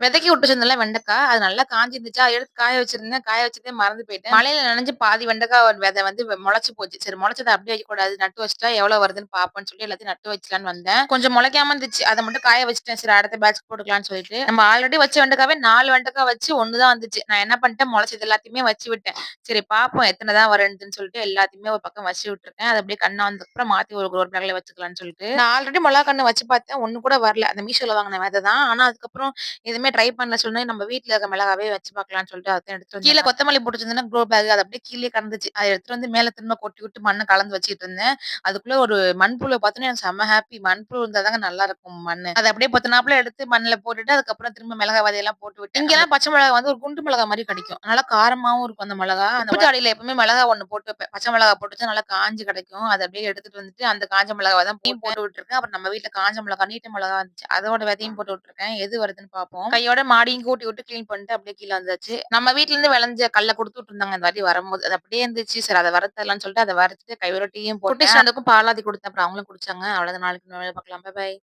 விதைக்கி விட்டு வச்சிருந்தேன்ல வெண்டைக்கா, அது நல்லா காஞ்சிருந்துச்சா, எடுத்து காய வச்சிருந்தேன். காய வச்சதே மறந்து போயிட்டேன். மழையில நினைஞ்சு பாதி வெண்டைக்கா விதை வந்து முளைச்சு போச்சு. சரி முளைச்சதை அப்படியே வைக்கக்கூடாது. நட்டு வச்சுட்டா எவ்வளோ வருதுன்னு பாப்போம்னு சொல்லி எல்லாத்தையும் நட்டு வச்சலான்னு வந்தேன். கொஞ்சம் முளைக்காம இருந்துச்சு. அதை மட்டும் காய வச்சுட்டேன். சரி அடுத்த பேட்ச் போட்டுக்கலாம்னு சொல்லிட்டு. நம்ம ஆல்ரெடி வச்ச வெண்டைக்காவே நாலு வெண்டைக்காய் வச்சு 1 தான் வந்துச்சு. நான் என்ன பண்ணிட்டேன், முளைச்சது எல்லாத்தையுமே வச்சு விட்டேன். சரி பார்ப்போம் எத்தனை தான் வருதுன்னு சொல்லிட்டு எல்லாத்தையுமே ஒரு பக்கம் வச்சு விட்டுருக்கேன். அது அப்படியே கண்ணா வந்ததுக்கப்புறம் மாத்தி ஒரு ஒரு பேக்ல வச்சுக்கலாம்னு சொல்லிட்டு. நான் ஆல்ரெடி மிளகா கண்ணு வச்சு பார்த்தேன். ஒண்ணு கூட வரல. அந்த மீஷோல வாங்கின விதை தான். ஆனா அதுக்கப்புறம் எதுவுமே ட்ரை பண்ணல சொன்னே நம்ம வீட்ல இருக்க மிளகாவே வச்சு பார்க்கலாம்ன்னு சொல்லிட்டு அதான் எடுத்துட்டு வந்து கீழ கொத்தமல்லி போட்டு வச்சிருந்தேன்னா க்ரோ பேக் அது அப்படியே கீழயே கிடந்துச்சு. அத எடுத்துட்டு வந்து மேல திரும்ப கொட்டி விட்டு மண்ண கலந்து வச்சுட்டு இருந்தேன். அதுக்குள்ள ஒரு மண்புழுவ பார்த்தோனே எனக்கு செம்ம ஹாப்பி. மண்புழு இருந்தா தாங்க நல்லா இருக்கும் மண்ணு. அத அப்படியே பொத்துனாப்புல எடுத்து மண்ணுல போட்டுட்டு அதுக்கப்புறம் திரும்ப மிளகா விதையெல்லாம் போட்டு விட்டு இங்கெல்லாம் பச்சை மிளகா வந்து ஒரு குண்டு மிளகா மாரி கிடைக்கும். நல்லா காரமாவும் இருக்கும் அந்த மிளகா. அந்த ஜாடியில எப்பவுமே மிளகா ஒண்ணு போட்டு வைப்பேன். பச்சை மிளகா போட்டு நல்லா காஞ்சு கிடைக்கும். அத அப்படியே எடுத்துட்டு வந்துட்டு அந்த காஞ்ச மிளகாவ தான் போட்டு விட்டுருக்கேன். அப்புறம் நம்ம வீட்ல காஞ்ச மிளகா, நீட்ட மிளகா இருந்துச்சு. அதோட விதையும் போட்டு விட்டுருக்கேன். எது வருதுன்னு பார்ப்போம். கையோட மாடியும் கூட்டி விட்டு கிளீன் பண்ணிட்டு அப்படியே கீழ வந்தாச்சு. நம்ம வீட்ல இருந்து விளைஞ்ச கல்ல குடுத்து விட்டுருந்தாங்க இந்த வாட்டி வரும்போது. அது அப்படியே இருந்துச்சு. சரி அத வறுத்தரலாம்ன்னு சொல்லிட்டு அத வறுத்துட்டு கையோட டீயும் போட்டு குட்டி ஸ்டாண்டுக்கும் பாலாத்தி குடுத்தேன். அப்புறம் அவங்களும் குடிச்சாங்க. அவ்வளோதான் நாளைக்கு பார்க்கலாம். பாய்.